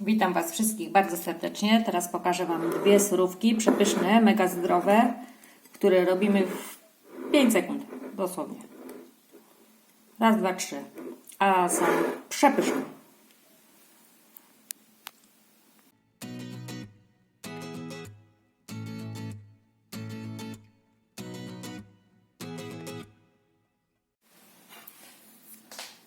Witam Was wszystkich bardzo serdecznie. Teraz pokażę Wam dwie surówki przepyszne, mega zdrowe, które robimy w 5 sekund, dosłownie. Raz, dwa, trzy. A są przepyszne.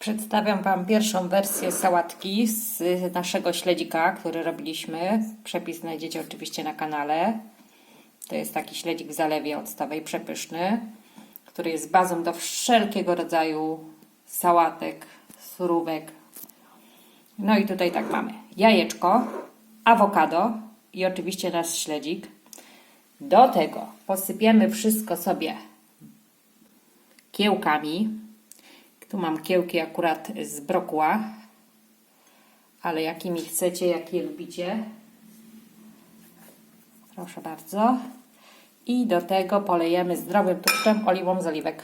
Przedstawiam Wam pierwszą wersję sałatki z naszego śledzika, który robiliśmy. Przepis znajdziecie oczywiście na kanale. To jest taki śledzik w zalewie octowej, przepyszny, który jest bazą do wszelkiego rodzaju sałatek, surówek. No i tutaj tak mamy jajeczko, awokado i oczywiście nasz śledzik. Do tego posypiemy wszystko sobie kiełkami. Tu mam kiełki akurat z brokła, ale jakimi chcecie, jakie lubicie. Proszę bardzo. I do tego polejemy zdrowym tłuszczem oliwą z oliwek.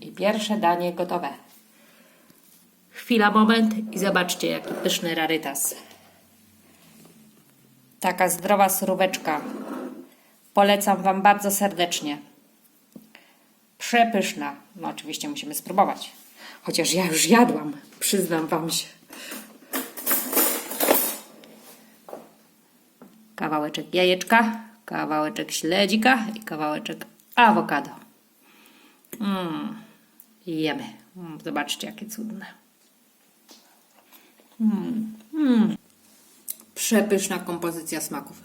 I pierwsze danie gotowe. Chwila, moment i zobaczcie, jaki pyszny rarytas. Taka zdrowa suróweczka. Polecam Wam bardzo serdecznie. Przepyszna. No oczywiście musimy spróbować. Chociaż ja już jadłam, przyznam Wam się. Kawałeczek jajeczka, kawałeczek śledzika i kawałeczek awokado. Mmm, jemy. Mm, zobaczcie, jakie cudne. Mm, mm. Przepyszna kompozycja smaków.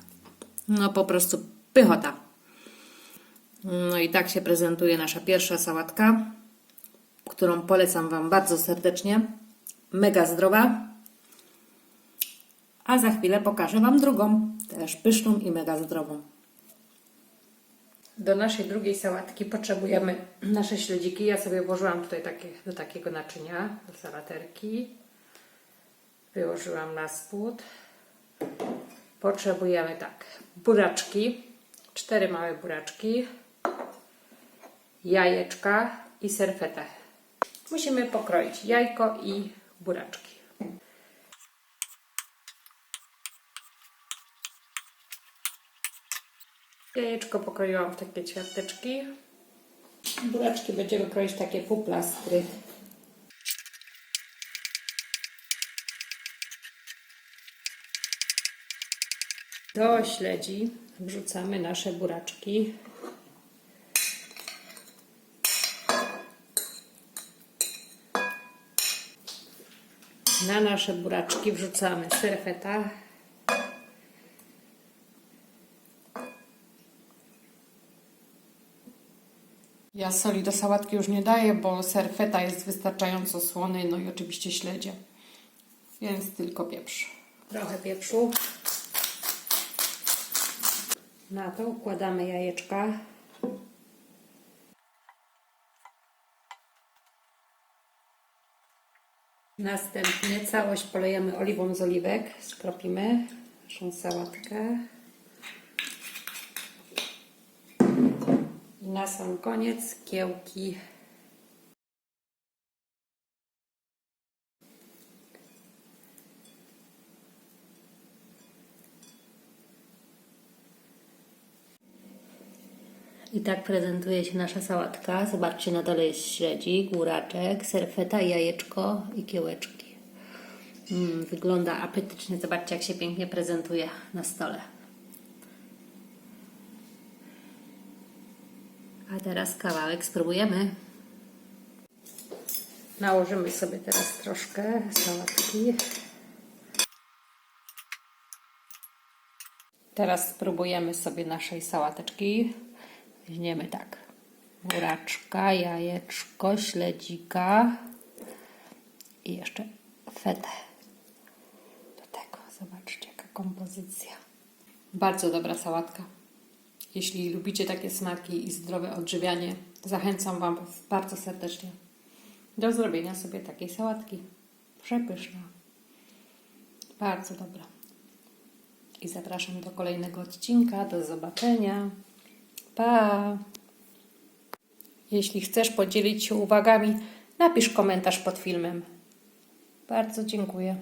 No po prostu pychota. No i tak się prezentuje nasza pierwsza sałatka, którą polecam Wam bardzo serdecznie. Mega zdrowa. A za chwilę pokażę Wam drugą, też pyszną i mega zdrową. Do naszej drugiej sałatki potrzebujemy nasze śledziki. Ja sobie włożyłam tutaj takie, do takiego naczynia, do salaterki. Wyłożyłam na spód. Potrzebujemy tak, buraczki, cztery małe buraczki, jajeczka i serfetę. Musimy pokroić jajko i buraczki. Jajeczko pokroiłam w takie ćwiarteczki. Buraczki będziemy kroić takie półplastry. Do śledzi wrzucamy nasze buraczki. Na nasze buraczki wrzucamy serfeta. Ja soli do sałatki już nie daję, bo serfeta jest wystarczająco słony, no i oczywiście śledzie. Więc tylko pieprz. Trochę pieprzu. Na to układamy jajeczka. Następnie całość polejemy oliwą z oliwek. Skropimy naszą sałatkę. I na sam koniec kiełki. I tak prezentuje się nasza sałatka. Zobaczcie, na dole jest śledzik, buraczek, serfeta, jajeczko i kiełeczki. Mm, wygląda apetycznie. Zobaczcie, jak się pięknie prezentuje na stole. A teraz kawałek spróbujemy. Nałożymy sobie teraz troszkę sałatki. Teraz spróbujemy sobie naszej sałateczki. Weźmiemy tak. Buraczka, jajeczko, śledzika i jeszcze fetę. Do tego zobaczcie, jaka kompozycja. Bardzo dobra sałatka. Jeśli lubicie takie smaki i zdrowe odżywianie, zachęcam Wam bardzo serdecznie do zrobienia sobie takiej sałatki. Przepyszna. Bardzo dobra. I zapraszam do kolejnego odcinka. Do zobaczenia. Pa! Jeśli chcesz podzielić się uwagami napisz komentarz pod filmem. Bardzo dziękuję.